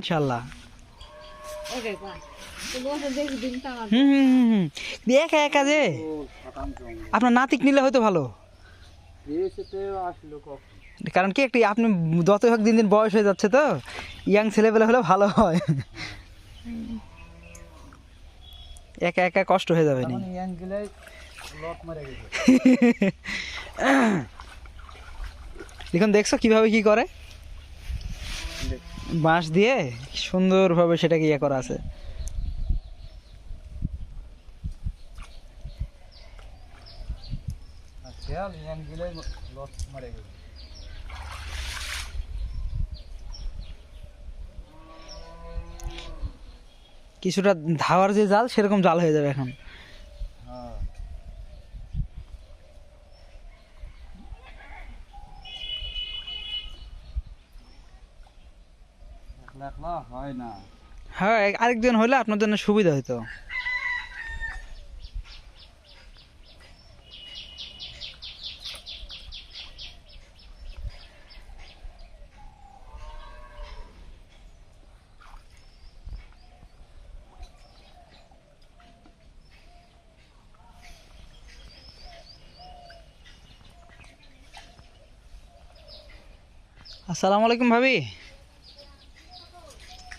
ইনশাল্লাহ। একা একা যে? আপনার নাতিক নিলে হয়তো ভালো। কারণ কি একটি আপনি যতই হোক দিন দিন বয়স হয়ে যাচ্ছে তো ইয়াং ছেলেবেলা হলে ভালো হয়। একা একা কষ্ট হয়ে যাবে নি। দেখুন দেখছ কীভাবে কি করে? বাঁশ দিয়ে সুন্দরভাবে সেটাকে ইয়ে করা আছে। কিছুটা ধাওয়ার যে জাল সেরকম জাল হয়ে যাবে এখন। হয় আরেকজন হলে আপনার জন্য সুবিধা হতো আসসালামু আলাইকুম ভাবি।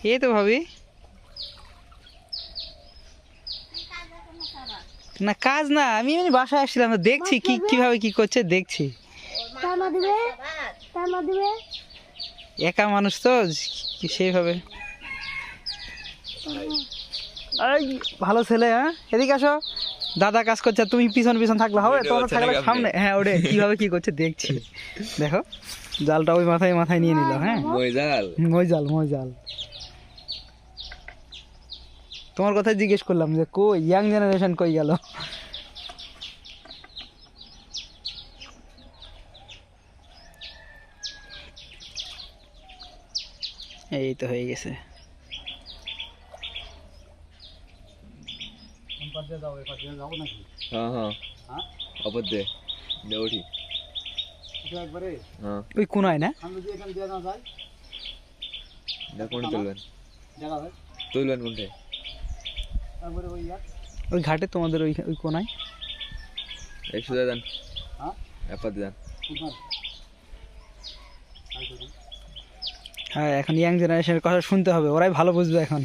এই তো ভাবি? না কাজ না আমি এমনি বাসায় আসছিলাম দেখছি কি কীভাবে কি করছে দেখছি। একা মানুষ তো সেইভাবে ভালো ছেলে হ্যাঁ? এদিকে আসো। দাদা কাজ করছে তুমি পিছন পিছন থাকলে হবে তোমরা থাকলে সামনে। হ্যাঁ ওরে কীভাবে কি করছে দেখছি। দেখো জালটা ওই মাথায় মাথায় নিয়ে নিল হ্যাঁ? ময়জাল মই জাল মই জাল তোমার কথা জিজ্ঞেস করলাম যে কই ইয়াং জেনারেশন কই গেল? এই তো হয়ে গেছে। হ্যাঁ হ্যাঁ। হ্যাঁ। ওই কোনায় না? তুলবেন। তুলবেন কোনটা? ওই ঘাটে তোমাদের ওই ওই কোনায়? একশো দিয়ে দেন। এপার দেন। হ্যাঁ এখন ইয়াং জেনারেশনের কথা শুনতে হবে। ওরাই ভালো বুঝবে এখন।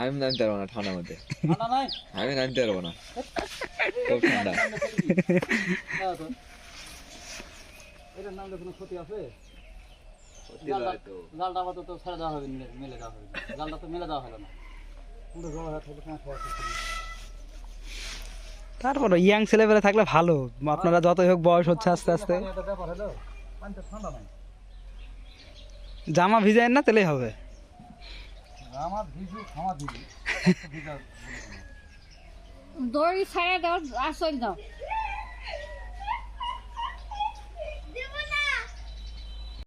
আমি নামতে পারব না ঠান্ডার মধ্যে। আমি নামতে পারব না। খুব ঠান্ডা। জালটা আপাতত ছেড়ে দেওয়া হবে মেলে- মেলে দেওয়া হবে। জালটা তো মেলে দেওয়া হলো না। কিন্তু জল থাকলে কাঁচ হওয়া ঠিক নেই। তারপরে ইয়াং ছেলেবেলা থাকলে ভালো। আপনারা যতই হোক বয়স হচ্ছে আস্তে আস্তে। জামা ভিজায় না তাহলেই হবে। দড়ি ছাড়া দাও আসল দাও